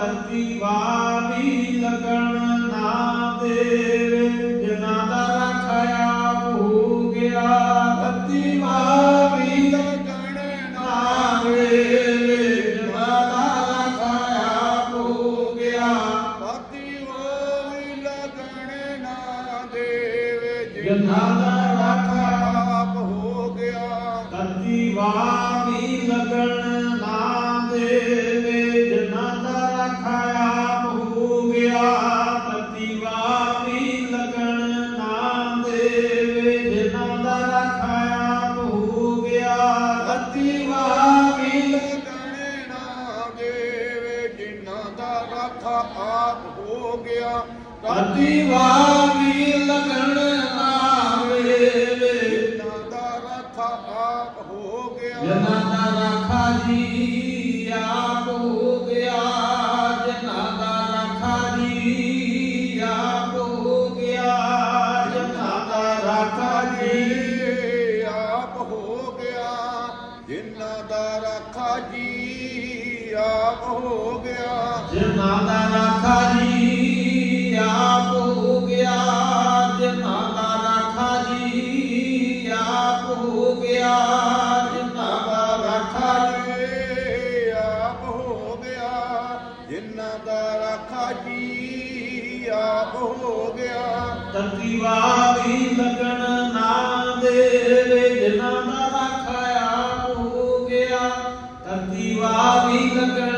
ਤਤੀ ਵਾਵੀ ਲਗਣ ਨਾ ਦੇਵੇ। ਜਨਾ ਦਾ ਰਖਿਆ ਭੂ ਗਿਆ ਤਤੀ ਵਾਵੀ ਲਗਣ ਨਾ ਦੇਵੇ। ਜਨਾ ਦਾ ਰਖਿਆ ਭੂ ਗਿਆ ਬਾਤੀ ਹੋਈ ਲਗਣ ਨਾ ਦੇਵੇ। ਜਿਨ੍ਹਾਂ ਦਾ ਰਾਖਾ ਹੋ ਗਿਆ ਤਤੀ ਵਾਵੀ ਰੱਥ ਆਪ ਹੋ ਗਿਆ। ਤਤੀ ਵਾਵੀ ਲਗਣ ਨਾ ਦੇਵੇ ਜਿਨ੍ਹਾਂ ਦਾ ਰੱਥ ਆਪ ਹੋ ਗਿਆ। ਜਨਾਂ ਦਾ ਰਾਖਾ ਜੀ ਰਾਖਾ ਜੀ ਆਪ ਹੋ ਗਿਆ। ਜਨਾਂ ਦਾ ਰਾਖਾ ਜੀ ਆਪ ਹੋ ਗਿਆ ਜਨਾਂ ਦਾ ਰਾਖਾ ਜੀ ਆਪ ਹੋ ਗਿਆ ਜਨਾਂ ਦਾ ਰਾਖਾ ਜੀ ਆਪ ਹੋ ਗਿਆ। ਜਿਨ੍ਹਾਂ ਦਾ ਰਾਖਾ ਜੀ ਆਪ ਹੋ ਗਿਆ। ਤਤੀ ਵਾਵੀ ਲਗਣ we look